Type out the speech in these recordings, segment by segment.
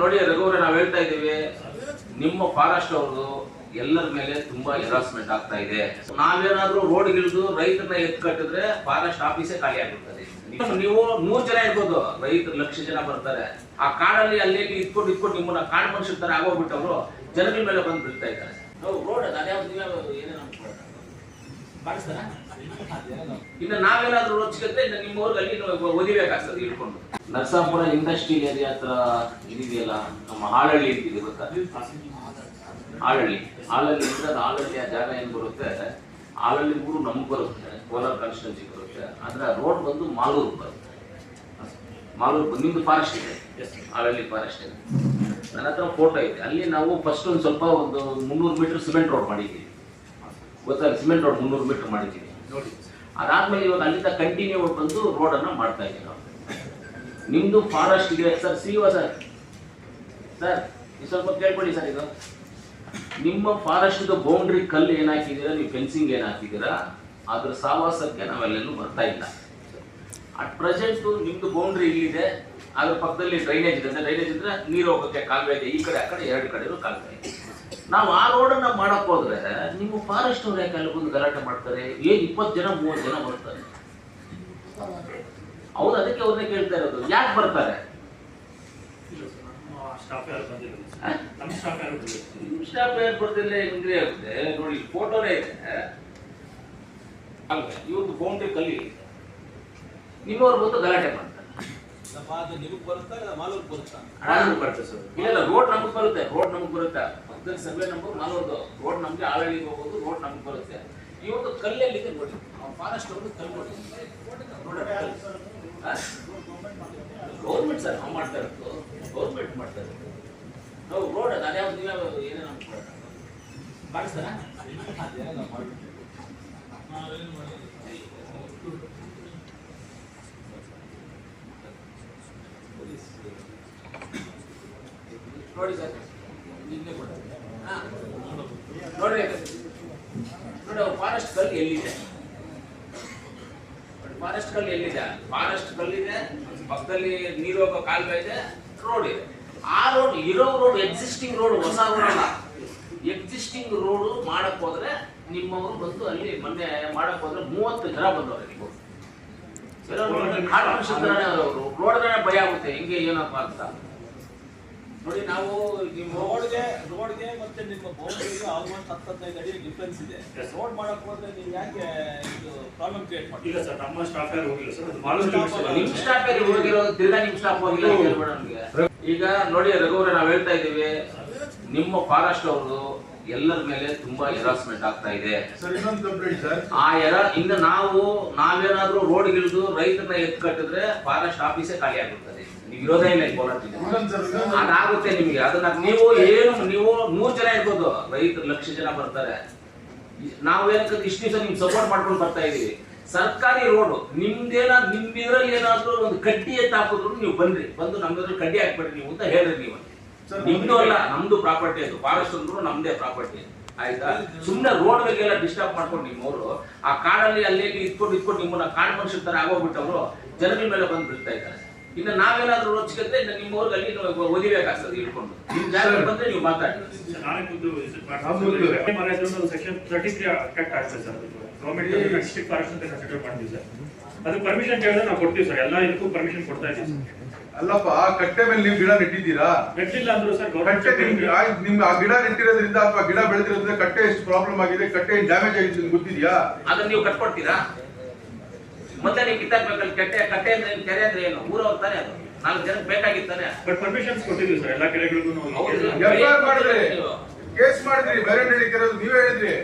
ನೋಡಿ ರಘುವರ ನಾವು ಹೇಳ್ತಾ ಇದ್ದೀವಿ, ನಿಮ್ಮ ಫಾರೆಸ್ಟ್ ಅವ್ರದ್ದು ಎಲ್ಲರ ಮೇಲೆ ತುಂಬಾ ಹೆರಾಸ್ಮೆಂಟ್ ಆಗ್ತಾ ಇದೆ. ನಾವೇನಾದ್ರೂ ರೋಡ್ ಇಳಿದು ರೈತರನ್ನ ಎತ್ ಕಟ್ಟಿದ್ರೆ ಫಾರೆಸ್ಟ್ ಆಫೀಸೇ ಖಾಲಿ ಆಗಿರ್ತದೆ ನೀವು- ನೀವು ನೂರ್ ಜನ ಇರ್ಬೋದು, ರೈತರು ಲಕ್ಷ ಜನ ಬರ್ತಾರೆ. ಆ ಕಾಡಲ್ಲಿ ಅಲ್ಲಿ ಇಟ್ಕೊಂಡು ಇಟ್ಕೊಂಡು ನಿಮ್ಮನ್ನ ಕಾಡ್ ಮನುಷ್ಯರ ತರ ಆಗೋಗ್ಬಿಟ್ಟವ್ರು ಜನಗಳ ಮೇಲೆ ಬಂದು ಬಿಡ್ತಾ ಇದ್ದಾರೆ. ನಾವು ರೋಡ್ ಅದ್ಯಾವ್ದು ನೀವ್ಯಾವ್ದು ಏನೇನು. ಮಾಡಿಸ್ತಾರಾ? ಇನ್ನು ನಾವೇನಾದ್ರೂ ರೋಚಿಕತೆ ಇನ್ನು ನಿಮ್ಮ ಊರಲ್ಲಿ ಒದಿಬೇಕಾಗ್ತದೆ ಇಟ್ಕೊಂಡು. ನರಸಾಪುರ ಇಂಡಸ್ಟ್ರಿಯಲ್ ಏರಿಯಾ ಹತ್ರ ಇದೆಯಲ್ಲ ನಮ್ಮ ಹಾಳಹಳ್ಳಿ ಅಂತಿದೆ ಗೊತ್ತಾ? ಆಳಹಳ್ಳಿ ಹಾಳಹಳ್ಳಿ ಅಂದ್ರೆ ಅದು ಆ ಜಾಗ ಏನು ಬರುತ್ತೆ ಹಾಳಹಳ್ಳಿ ಊರು ನಮ್ಗೆ ಬರುತ್ತೆ ಕೋಲಾರ ಕಾನ್ಸ್ಟಿಟ್ಯೂನ್ಸಿ ಬರುತ್ತೆ. ಆದ್ರೆ ರೋಡ್ ಬಂದು ಮಾಲೂರು ಬರುತ್ತೆ. ಮಾಲೂರು ಬಂದು ನಿಮ್ದು ಫಾರೆಸ್ಟ್ ಇದೆ. ಹಾಳಹಳ್ಳಿ ಫಾರೆಸ್ಟ್ ಇದೆ. ನನ್ನ ಹತ್ರ ಫೋಟೋ ಇದೆ ಅಲ್ಲಿ ನಾವು ಫಸ್ಟ್ ಒಂದು ಸ್ವಲ್ಪ ಒಂದು ಮುನ್ನೂರು ಮೀಟರ್ ಸಿಮೆಂಟ್ ರೋಡ್ ಮಾಡಿದ್ದೀವಿ. ಗೊತ್ತಾಗ ಸಿಮೆಂಟ್ ರೋಡ್ ಮುನ್ನೂರು ಮೀಟರ್ ಮಾಡಿದ್ದೀವಿ. ಅದಾದ್ಮೇಲೆ ಇವಾಗ ಅಲ್ಲಿಂದ ಕಂಟಿನ್ಯೂ ಬಂದು ರೋಡ್ ಅನ್ನ ಮಾಡ್ತಾ ಇದ್ದೀವಿ ನಾವು. ನಿಮ್ದು ಫಾರೆಸ್ಟ್ ಇದೆ ಸರ್ ಸಿಇಒ ಸರ್. ಸರ್ ಸ್ವಲ್ಪ ಕೇಳ್ಕೊಳ್ಳಿ ಸರ್ ಇದು. ನಿಮ್ಮ ಫಾರೆಸ್ಟ್ ಬೌಂಡ್ರಿ ಕಲ್ಲು ಏನು ಹಾಕಿದ್ದೀರಾ ನೀವು ಫೆನ್ಸಿಂಗ್ ಏನ್ ಹಾಕಿದ್ದೀರಾ ಅದ್ರ ಸಾವಾಸಕ್ಕೆ ನಾವೆಲ್ಲೂ ಬರ್ತಾ ಇಲ್ಲ. ಅಟ್ ಪ್ರೆಸೆಂಟ್ ನಿಮ್ಮದು ಬೌಂಡ್ರಿ ಇಲ್ಲಿದೆ ಅದ್ರ ಪಕ್ಕದಲ್ಲಿ ಡ್ರೈನೇಜ್ ಇದೆ. ಅಂದ್ರೆ ಡ್ರೈನೇಜ್ ಇದ್ರೆ ನೀರು ಹೋಗೋಕ್ಕೆ ಕಾಲುವೆ ಇದೆ. ಈ ಕಡೆ ಆ ಕಡೆ ಎರಡು ಕಡೆನೂ ಕಾಲುವೆ ಇದೆ. ನಾವು ಆ ರೋಡನ್ನ ಮಾಡಕ್ ಹೋದ್ರೆ ನಿಮ್ಮ ಫಾರೆಸ್ಟ್ ಅವ್ರು ಯಾಕೆ ಅಲ್ಲಿ ಬಂದು ಗಲಾಟೆ ಮಾಡ್ತಾರೆ? ಏನ್ ಇಪ್ಪತ್ತು ಜನ ಮೂವತ್ತು ಜನ ಬರ್ತಾರೆ? ಹೌದು ಅದಕ್ಕೆ ಅವ್ರನ್ನ ಕೇಳ್ತಾ ಇರೋದು. ಯಾಕೆ ಬರ್ತಾರೆ? ಸ್ಟಾಫ್ ಯಾರು ಬರ್ತಿಲ್ಲ? ಹೆಂಗ್ರಿ ಆಗುತ್ತೆ? ನೋಡಿ ಫೋಟೋನೇ ಇದೆ. ಅಲ್ವ ಇವ್ರದ್ದು ಬೌಂಡ್ರಿ ಕಲ್ಲಿ ನಿಮ್ಮವ್ರು ಬಂದು ಗಲಾಟೆ ಮಾಡ್ತಾರೆ. ಅದು ನಿಮಗೆ ಬರುತ್ತಾ ಇಲ್ಲ ಮಾಲೂರು ಬರುತ್ತಾ? ನಾನು ಬರುತ್ತೆ ಸರ್. ಇಲ್ಲ ರೋಡ್ ನಮಗೆ ಬರುತ್ತೆ ರೋಡ್ ನಮಗೆ ಬರುತ್ತೆ. ಪಕ್ಕದಲ್ಲಿ ಸರ್ವೆ ನಂಬರ್ ಮಾಲೂರ್ದು. ರೋಡ್ ನಮಗೆ ಆಳಳಿಗೆ ಹೋಗೋದು ರೋಡ್ ನಮಗೆ ಬರುತ್ತೆ. ಇವತ್ತು ಕಲ್ಲಲ್ಲಿದೆ ನೋಡಿ. ಫಾರೆಸ್ಟ್ ಅವರು ಕಲ್ಲು ನೋಡಿ. ಗೌರ್ಮೆಂಟ್ ಸರ್ ನಾವು ಮಾಡ್ತಾ ಇರೋದು. ಗೌರ್ಮೆಂಟ್ ಮಾಡ್ತಾ ಇರೋದು. ನಾವು ರೋಡ್ ಅದು ಅದ್ಯಾವ್ದು ನಮ್ಗೆ ಏನೇನು ಅದೇನೋ ಮಾಡಿಸ್ತಾರಾ? ನೋಡಿ ಸರ್. ನಿನ್ನೆ ಕೊಡ ಹಾ. ನೋಡ್ರಿ. ನೋಡಿ ಫಾರೆಸ್ಟ್ ಕಲ್ಲು ಎಲ್ಲಿದೆ? ಫಾರೆಸ್ಟ್ ಕಲ್ಲು ಎಲ್ಲಿದೆ? ಫಾರೆಸ್ಟ್ ಕಲ್ಲಿದೆ ಪಕ್ಕದಲ್ಲಿ ನೀರು ಹೋಗೋ ಕಾಲುವೆ ಇದೆ ರೋಡ್ ಇದೆ. ಆ ರೋಡ್ ಇರೋ ರೋಡ್ ಎಕ್ಸಿಸ್ಟಿಂಗ್ ರೋಡ್ ಹೊಸ ರೋಡ್ ಅಲ್ಲ. ಎಕ್ಸಿಸ್ಟಿಂಗ್ ರೋಡ್ ಮಾಡಕ್ ಹೋದ್ರೆ ನಿಮ್ಮವರು ಬಂದು ಅಲ್ಲಿ ಮೊನ್ನೆ ಮಾಡಕ್ ಹೋದ್ರೆ ಮೂವತ್ತು ಜನ ಬಂದವ್ರೆ ನೀವು ರೋಡ್ ಭಯ ಆಗುತ್ತೆ. ಹಿಂಗೆ ಏನಪ್ಪ ಅಂತ. ನೋಡಿ ನಾವು ನಿಮ್ಮ ರೋಡ್ಗೆ ರೋಡ್ಗೆ ಮತ್ತೆ ನಿಮ್ಮ ಬೌಂಡ್ರಿಗೆ ಆಲ್ಮೋಸ್ಟ್ ಹತ್ತೈದು ಅಡಿ ಡಿಫ್ರೆನ್ಸ್ ಇದೆ. ರೋಡ್ ಮಾಡಕ್ ಹೋದ್ರೆ ನೀವು ಯಾಕೆ ಇದು ಪ್ರಾಬ್ಲಮ್ ಕ್ರಿಯೇಟ್ ಇಲ್ಲ ಸರ್ ನಮ್ಮ ಸ್ಟಾಫ್ ಯಾರು ಹೋಗಿಲ್ಲ ಸರ್ ಅದು ಮಾಲೂರು limits ಇದೆ. ನಿಮ್ ಸ್ಟಾಫ್ ಹೋಗಿರೋದು ತಿರ್ಗಾ ನಿಮ್ ಸ್ಟಾಫ್ ಹೋಗಿಲ್ಲ ಹೇಳ್ಬೇಡ ನಮ್ಗೆ ಈಗ ನೋಡಿ ರಘುವರ ನಾವ್ ಹೇಳ್ತಾ ಇದೀವಿ ನಿಮ್ಮ ಫಾರೆಸ್ಟ್ ಅವ್ರದ್ದು ಎಲ್ಲರ ಮೇಲೆ ತುಂಬಾ ಹೆರಾಸ್ಮೆಂಟ್ ಆಗ್ತಾ ಇದೆ. ಆ ಎರ ಇನ್ನು ನಾವು ನಾವೇನಾದ್ರೂ ರೋಡ್ ಗಿಳಿದು ರೈತರನ್ನ ಎತ್ ಕಟ್ಟಿದ್ರೆ ಫಾರೆಸ್ಟ್ ಆಫೀಸೇ ಖಾಲಿ ಆಗಿರ್ತದೆ ನೀವು ಇರೋದೇ ಇಲ್ಲ ಹೋರಾಟ ಅದಾಗುತ್ತೆ ನಿಮಗೆ. ಅದನ್ನ ನೀವು ಏನು ನೀವು ನೂರ್ ಜನ ಇರ್ಬೋದು. ರೈತರು ಲಕ್ಷ ಜನ ಬರ್ತಾರೆ. ನಾವು ಏನಕ್ಕೆ ಇಷ್ಟು ದಿವಸ ನಿಮ್ಗೆ ಸಪೋರ್ಟ್ ಮಾಡ್ಕೊಂಡು ಬರ್ತಾ ಇದೀವಿ. ಸರ್ಕಾರಿ ರೋಡ್ ನಿಮ್ದೇನಾದ್ರು ನಿಮ್ ಇದ್ರಲ್ಲಿ ಏನಾದ್ರು ಒಂದು ಕಡ್ಡಿ ಎತ್ತಾಕಿದ್ರು ನೀವು ಬನ್ರಿ. ಬಂದು ನಮ್ಗಿದ್ರಲ್ಲಿ ಕಡ್ಡಿ ಹಾಕ್ಬೇಡ್ರಿ ನೀವು ಅಂತ ಹೇಳ್ರಿ ನೀವು. ನಿಮ್ದು ಅಲ್ಲ ನಮ್ದು ಪ್ರಾಪರ್ಟಿ ಅದು. ಫಾರೆಸ್ಟ್ ಅಂದ್ರು ನಮ್ದೇ ಪ್ರಾಪರ್ಟಿ ಆಯ್ತಾ? ಸುಮ್ನೆ ರೋಡ್ ಎಲ್ಲ ಡಿಸ್ಟರ್ಬ್ ಮಾಡ್ಕೊಂಡು ನಿಮ್ಮವರು ಆ ಕಾಡಲ್ಲಿ ಅಲ್ಲಿ ಇಲ್ಲಿ ಇಟ್ಕೊಂಡು ಇಟ್ಕೊಂಡು ನಿಮ್ಮನ್ನ ಕಾಡ್ ಮನುಷ್ಯರ ತರ ಆಗೋಗ್ಬಿಟ್ಟವ್ರು ಜನಗಳ ಮೇಲೆ ಬಂದು ಬಿಡ್ತಾ ಇದ್ದಾರೆ. ಇನ್ನು ನಾವೇನಾದ್ರೂ ರೋಚಿಸಿದ್ರೆ ಇನ್ನು ನಿಮ್ಮ ಊರಿಗೆ ಅಲ್ಲಿ ಒದಿಬೇಕಾಗ್ತದೆ ಇಟ್ಕೊಂಡು ನಿಮ್ ಜಾಗ ಬಂದ್ರೆ ನೀವು ಮಾತಾಡಿ. ಸರ್, ನಾನೇ ಖುದ್ದು visit ಹೌದು. ಮಾಡ್ತೀನಿ. ಮರ ಇದ್ರೆ ಒಂದು section 33 ಅಟ್ಯಾಕ್ ಆಗ್ತದೆ ಸರ್ ಗೌರ್ಮೆಂಟ್ ಡಿಸ್ಟ್ರಿಕ್ಟ್ ಫಾರೆಸ್ಟ್ ಅಂತ ಕನ್ಸಿಡರ್ ಮಾಡ್ತೀವಿ ಸರ್ ಅದು ಪರ್ಮಿಷನ್ ಕೇಳಿದ್ರೆ ನಾವು ಕೊಡ್ತೀವಿ ಸರ್ ಎಲ್ಲ ಇದಕ್ಕೂ ಪರ್ಮಿಷನ್ ಕೊಡ್ತಾ ಇದ್ದೀವಿ ಸರ್ ಅಲ್ಲಪ್ಪ ಆ ಕಟ್ಟೆ ಮೇಲೆ ನೀವು ಗಿಡ ನೆಟ್ಟಿದ್ದೀರಾ? ನೆಟ್ಟಿಲ್ಲ ಅಂದ್ರು ಸರ್ ಕಟ್ಟೆ ನಿಮ್ಗೆ ಆ ಗಿಡ ನೆಟ್ಟಿರೋದ್ರಿಂದ ಅಥವಾ ಗಿಡ ಬೆಳೆದಿರೋದ್ರಿಂದ ಕಟ್ಟೆ ಎಷ್ಟು ಪ್ರಾಬ್ಲಮ್ ಆಗಿದೆ ಕಟ್ಟೆ ಡ್ಯಾಮೇಜ್ ಆಗಿದೆ ನಿಮ್ಗೆ ಗೊತ್ತಿದ್ಯಾ? ಅದನ್ನ ನೀವು ಕಟ್ಕೊಡ್ತೀರಾ? ಮತ್ತೆ ನೀವು ಕಿತ್ತಾಕ್ಬೇಕಲ್ಲಿ ಕಟ್ಟೆ ಕಟ್ಟೆ ಅಂದ್ರೆ ಏನು, ಕೆರೆ ಅಂದ್ರೆ ಏನು? ಊರವ್ರ ತಾನೆ ಅದು? ನಾಲ್ಕು ಜನಕ್ಕೆ ಬೇಕಾಗಿತ್ತಾನೆ ಬಟ್ ಪರ್ಮಿಷನ್ಸ್ ಕೊಟ್ಟಿದ್ದೀವಿ ಸರ್ ಎಲ್ಲ ಕೆರೆಗಳಿಗೂ ನಾವು ಮಾಡಿದ್ರಿ. ಕೇಸ್ ಮಾಡಿದ್ರಿ ಬೇರೆ ನೀವೇ ಹೇಳಿದ್ರಿ.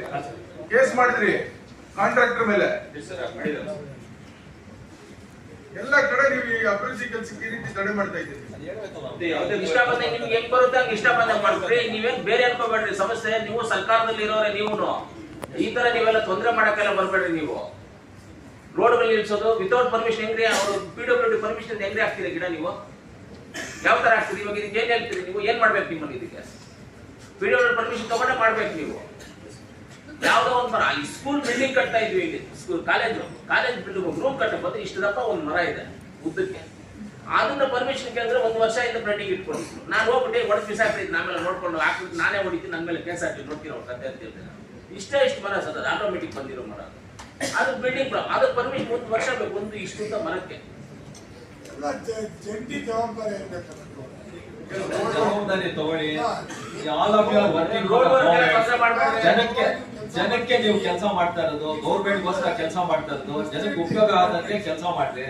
ಕೇಸ್ ಮಾಡಿದ್ರಿ ಕಾಂಟ್ರಾಕ್ಟರ್ ಮೇಲೆ. ಎಲ್ಲ ಕಡೆ ನೀವು ಈ ಅಭಿವೃದ್ಧಿ ಕೆಲಸಕ್ಕೆ ಈ ರೀತಿ ತಡೆ ಮಾಡ್ತಾ ಇದ್ದೀರಿ. ಇಷ್ಟ ಬಂದ ನಿಮ್ಗೆ ಹೆಂಗ್ ಬರುತ್ತೆ ಹಂಗೆ ಇಷ್ಟ ಬಂದಂಗೆ ಮಾಡ್ತೀರಿ ನೀವೇನ್ ಬೇರೆ ಅನ್ಕೋಬೇಡ್ರಿ. ಸಮಸ್ಯೆ, ನೀವು ಸರ್ಕಾರದಲ್ಲಿ ಇರೋರೆ ನೀವು ಈ ತರ ನೀವೆಲ್ಲ ತೊಂದರೆ ಮಾಡಕ್ಕೆಲ್ಲ ಬರ್ಬೇಡ್ರಿ ನೀವು. ರೋಡ್ಗಳು ನಿಲ್ಸೋದು ವಿತೌಟ್ ಪರ್ಮಿಷನ್ ಹೆಂಗ್ರಿ ಅವರು ಪಿ ಡಬ್ಲ್ಯೂ ಡಿ ಪರ್ಮಿಷನ್ ಹೆಂಗ್ರಿ ಹಾಕ್ತೀರಿ ಗಿಡ ನೀವು? ಯಾವ ತರ ಹಾಕ್ತೀರಿ? ಇವಾಗ ಇದಕ್ಕೆ ಏನ್ ಹೇಳ್ತೀರಿ ನೀವು? ಏನ್ ಮಾಡ್ಬೇಕು ನಿಮ್ಮಲ್ಲಿ ಇದಕ್ಕೆ? ಪಿ ಡಬ್ಲ್ಯೂ ಪರ್ಮಿಷನ್ ತಗೊಂಡೇ ಮಾಡ್ಬೇಕು ನೀವು. ಯಾವ್ದೋ ಒಂದು ಮರ. ಈ ಸ್ಕೂಲ್ ಬಿಲ್ಡಿಂಗ್ ಕಟ್ತಾ ಇದ್ವಿ ಇಲ್ಲಿ. School college college building room ಕಟ್ಟಬಹುದು ಇಷ್ಟು ದಪ್ಪ ಒಂದು ಮರ ಇದೆ ಉದ್ದಕ್ಕೆ. ಅದನ್ನ ಪರ್ಮಿಷನ್ ಕೇಳಿದ್ರೆ ಒಂದು ವರ್ಷ ಇಂದ ಪ್ರಿಂಟಿಂಗ್ ಇಟ್ಕೊಂಡು ನಾನು ಹೋಗ್ಬಿಟ್ಟು ಹೊಡೆದು ಬಿಸಾಕ್ತಿದ್ದೀನಿ ಆಮೇಲೆ ನೋಡ್ಕೊಂಡು ಹಾಕ್ಬಿಟ್ಟು ನಾನೇ ಹೊಡಿತೀನಿ. ನನ್ನ ಮೇಲೆ ಕೇಸ್ ಹಾಕಿ ನೋಡ್ತೀರೋ ಅವ್ರ ಕತೆ ಅಂತ ಹೇಳ್ತೀನಿ ಇಷ್ಟೇ ಇಷ್ಟು ಮರ ಸರ್. ಅದು ಆಟೋಮೆಟಿಕ್ ಬಂದಿರೋ ಮರ. ಅದು. ಬಿಲ್ಡಿಂಗ್ ಬಿಲ್ಡಿಂಗ್ ಅದಕ್ಕೆ ಪರ್ಮಿಷನ್ ಒಂದು ವರ್ಷ ಬೇಕು. ಒಂದು ಇಷ್ಟು ಅಂತ ಮರಕ್ಕೆ. ಜವಾಬ್ದಾರಿ ತಗೊಳ್ಳಿ. ಜನಕ್ಕೆ ಜನಕ್ಕೆ ನೀವು ಕೆಲಸ ಮಾಡ್ತಾ ಇರೋದು ಗೌರ್ಮೆಂಟ್ ಗೋಸ್ಕರ ಕೆಲಸ ಮಾಡ್ತಾ ಇರೋದು ಜನಕ್ಕೆ ಉಪಯೋಗ ಆದಂತೆ ಕೆಲಸ ಮಾಡ್ರಿ.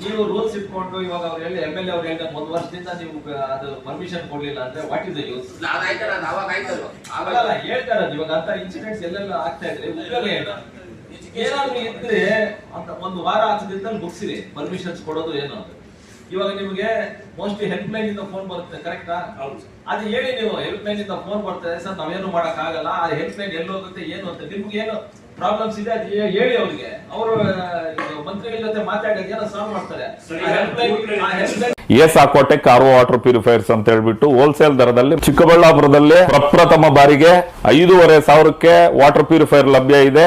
ನೀವು ರೂಲ್ಸ್ ಇಟ್ಕೊಂಡು ಇವಾಗ ಅವ್ರು ಹೇಳಿ ಎಂ ಎಲ್ ಎ ಅವ್ರು ಹೇಳಿ ಒಂದ್ ವರ್ಷದಿಂದ ನೀವು ಅದು ಪರ್ಮಿಷನ್ ಕೊಡ್ಲಿಲ್ಲ ಅಂದ್ರೆ ವಾಟ್ ಇಸ್ ದ ಯೂಸ್ ಹೇಳ್ತಾ ಇರೋದು ಇವಾಗ ಅಂತ ಇನ್ಸಿಡೆಂಟ್ಸ್ ಎಲ್ಲೆಲ್ಲ ಆಗ್ತಾ ಇದ್ರೆ ಉಪಯೋಗ ಏನು? ಏನಾದ್ರು ಇದ್ರೆ ಅಂತ ಒಂದು ವಾರ ಹತ್ತದಿಂದ ಮುಗಿಸಿರಿ ಪರ್ಮಿಷನ್ಸ್ ಕೊಡೋದು ಏನು ಅಂತ. ಇವಾಗ ನಿಮಗೆ ಮೋಸ್ಟ್ಲಿ ಹೆಲ್ಪ್ ಲೈನ್ ಇಂದ ಫೋನ್ ಬರುತ್ತೆ ಕರೆಕ್ಟಾ ಹೌದು. ಅದು ಹೇಳಿ ನೀವು ಹೆಲ್ಪ್ ಲೈನ್ ಇಂದ ಫೋನ್ ಬರ್ತದೆ ಸರ್ ನಾವೇನು ಮಾಡಕ್ ಆಗಲ್ಲ ಆ ಹೆಲ್ಪ್ ಲೈನ್ ಎಲ್ಲಿ ಹೋಗುತ್ತೆ ಏನು ಅಂತ. ನಿಮ್ಗೆ ಏನು ಪ್ರಾಬ್ಲಮ್ಸ್ ಇದೆ? ಅದು ಹೇಳಿ ಅವ್ರಿಗೆ. ಅವರು ಮಂತ್ರಿಗಳ ಜೊತೆ ಮಾತಾಡೋದು ಏನೋ ಸಾಲ್ವ್ ಮಾಡ್ತಾರೆ. help line S Aquatech R water purifiers ಅಂತ ಹೇಳ್ಬಿಟ್ಟು ಹೋಲ್ಸೇಲ್ ದರದಲ್ಲಿ ಚಿಕ್ಕಬಳ್ಳಾಪುರದಲ್ಲಿ ಪ್ರಪ್ರಥಮ ಬಾರಿಗೆ ಐದೂವರೆ ಸಾವಿರಕ್ಕೆ ವಾಟರ್ ಪ್ಯೂರಿಫೈರ್ ಲಭ್ಯ ಇದೆ.